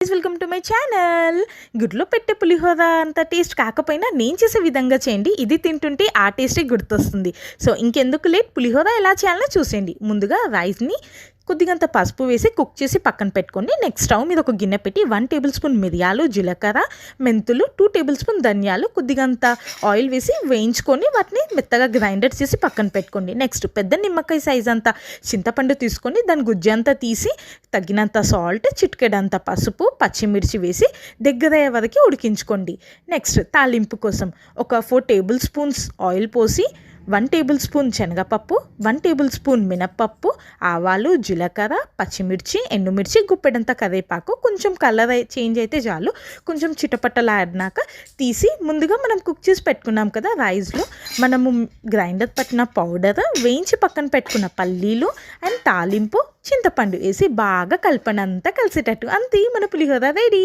Welcome to my channel గుడ్లో పెట్టే పులిహోర అంత టేస్ట్ కాకపోయినా నేను చేసే విధంగా చేయండి. ఇది తింటుంటే ఆ టేస్టే గుర్తొస్తుంది. సో ఇంకెందుకు లేట్? పులిహోర ఎలా చేయాలో చూసేయండి. ముందుగా రైస్ని కొద్దిగంత పసుపు వేసి కుక్ చేసి పక్కన పెట్టుకోండి. నెక్స్ట్ స్టవ్ మీద ఒక గిన్నె పెట్టి వన్ టేబుల్ స్పూన్ మిరియాలు జీలకర్ర మెంతులు టూ టేబుల్ స్పూన్ ధనియాలు కొద్దిగంత ఆయిల్ వేసి వేయించుకొని వాటిని మెత్తగా గ్రైండర్ చేసి పక్కన పెట్టుకోండి. నెక్స్ట్ పెద్ద నిమ్మకాయ సైజ్ అంత చింతపండు తీసుకొని దాని గుజ్జు అంతా తీసి తగినంత సాల్ట్ చిటికెడంత పసుపు పచ్చిమిర్చి వేసి దగ్గర అయ్యే వరకు ఉడికించుకోండి. నెక్స్ట్ తాలింపు కోసం ఒక ఫోర్ టేబుల్ స్పూన్స్ ఆయిల్ పోసి వన్ టేబుల్ స్పూన్ శనగపప్పు వన్ టేబుల్ స్పూన్ మినప్పప్పు ఆవాలు జీలకర్ర పచ్చిమిర్చి ఎండుమిర్చి గుప్పెడంత కరివేపాకు. కొంచెం కలర్ చేంజ్ అయితే చాలు. కొంచెం చిటపట్టలాడినాక తీసి ముందుగా మనం కుక్ చేసి పెట్టుకున్నాం కదా రైస్లో. మనము గ్రైండర్ పట్టిన పౌడర్ వేయించి పక్కన పెట్టుకున్న పల్లీలు అండ్ తాలింపు చింతపండు వేసి బాగా కలపనంతా కలిసేటట్టు. అంతే మన పులిహోర రెడీ.